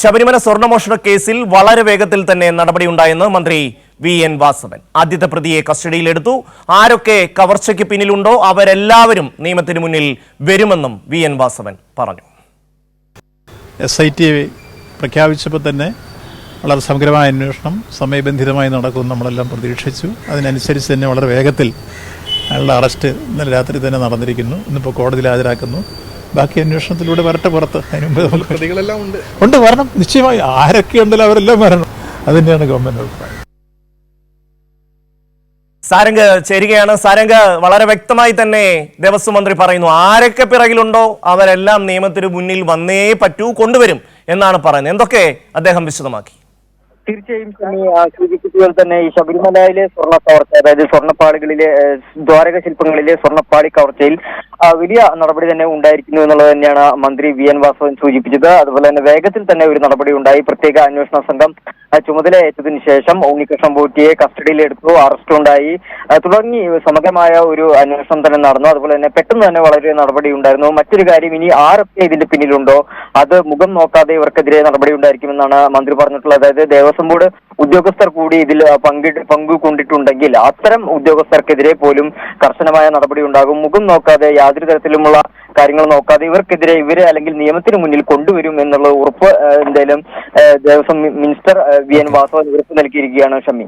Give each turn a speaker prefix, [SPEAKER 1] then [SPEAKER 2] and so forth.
[SPEAKER 1] ശബരിമല സ്വർണമോഷണ കേസിൽ വളരെ വേഗത്തിൽ തന്നെ നടപടിയുണ്ടായെന്ന് മന്ത്രി വി എൻ വാസവൻ. ആദ്യത്തെ പ്രതിയെ കസ്റ്റഡിയിലെടുത്തു. ആരൊക്കെ കവർച്ചയ്ക്ക് പിന്നിലുണ്ടോ അവരെല്ലാവരും നിയമത്തിന് മുന്നിൽ വരുമെന്നും വി എൻ വാസവൻ പറഞ്ഞു.
[SPEAKER 2] എസ് ഐ ടി പ്രഖ്യാപിച്ചപ്പോൾ തന്നെ വളരെ സമഗ്രമായ അന്വേഷണം സമയബന്ധിതമായി നടക്കുമെന്ന് നമ്മളെല്ലാം പ്രതീക്ഷിച്ചു. അതിനനുസരിച്ച് തന്നെ വളരെ വേഗത്തിൽ അയാളുടെ അറസ്റ്റ് ഇന്നലെ രാത്രി തന്നെ നടന്നിരിക്കുന്നു. ഇന്നിപ്പോൾ കോടതിയിൽ ഹാജരാക്കുന്നു. ബാക്കി അന്വേഷണത്തിലൂടെ വരട്ടെ പുറത്ത്. അതിന് മുമ്പ്
[SPEAKER 3] പ്രതികളെല്ലാം ഉണ്ട്.
[SPEAKER 2] ഉണ്ട് വരണം. നിശ്ചയമായി ആരൊക്കെ ഉണ്ടല്ലോ അവരെല്ലാം വരണം. അത് ഗവൺമെന്റ് അഭിപ്രായം.
[SPEAKER 1] സാരംഗ് ചേരുകയാണ്. സാരംഗ് വളരെ വ്യക്തമായി തന്നെ ദേവസ്വം മന്ത്രി പറയുന്നു ആരൊക്കെ പിറകിലുണ്ടോ അവരെല്ലാം നിയമത്തിന് മുന്നിൽ വന്നേ പറ്റൂ കൊണ്ടുവരും എന്നാണ് പറയുന്നത്. എന്തൊക്കെ അദ്ദേഹം വിശദമാക്കി?
[SPEAKER 4] തീർച്ചയായും സൂചിപ്പിച്ചതുപോലെ തന്നെ ഈ ശബരിമലയിലെ സ്വർണ കവർച്ച അതായത് സ്വർണപ്പാളികളിലെ ദ്വാരക ശില്പങ്ങളിലെ സ്വർണപ്പാളി കവർച്ചയിൽ വലിയ നടപടി തന്നെ ഉണ്ടായിരിക്കുന്നു എന്നുള്ളത് തന്നെയാണ് മന്ത്രി വി എൻ വാസവൻ സൂചിപ്പിച്ചത്. അതുപോലെ തന്നെ വേഗത്തിൽ തന്നെ ഒരു നടപടി ഉണ്ടായി. പ്രത്യേക അന്വേഷണ സംഘം ചുമതല ഏറ്റതിന് ശേഷം ഉണ്ണികൃഷ്ണൻ പോറ്റിയെ കസ്റ്റഡിയിലെടുത്തു അറസ്റ്റ് ഉണ്ടായി. തുടങ്ങി സമഗ്രമായ ഒരു അന്വേഷണം തന്നെ നടന്നു. അതുപോലെ തന്നെ പെട്ടെന്ന് തന്നെ വളരെ നടപടി ഉണ്ടായിരുന്നു. മറ്റൊരു കാര്യം ഇനി ആരൊക്കെ ഇതിന്റെ പിന്നിലുണ്ടോ? അത് മുഖം നോക്കാതെ ഇവർക്കെതിരെ നടപടി ഉണ്ടായിരിക്കുമെന്നാണ് മന്ത്രി പറഞ്ഞിട്ടുള്ളത്. അതായത് ദേവസ്വം ബോർഡ് ഉദ്യോഗസ്ഥർ കൂടി ഇതിൽ പങ്കിട്ട് പങ്കു കൊണ്ടിട്ടുണ്ടെങ്കിൽ അത്തരം ഉദ്യോഗസ്ഥർക്കെതിരെ പോലും കർശനമായ നടപടി ഉണ്ടാകും. മുഖം നോക്കാതെ യാതൊരു തരത്തിലുമുള്ള കാര്യങ്ങൾ നോക്കാതെ ഇവർക്കെതിരെ ഇവരെ അല്ലെങ്കിൽ നിയമത്തിന് മുന്നിൽ കൊണ്ടുവരും എന്നുള്ള ഉറപ്പ് എന്തായാലും Devaswom minister V N Vasavan ഉറപ്പ് നൽകിയിരിക്കുകയാണ് ഷമി.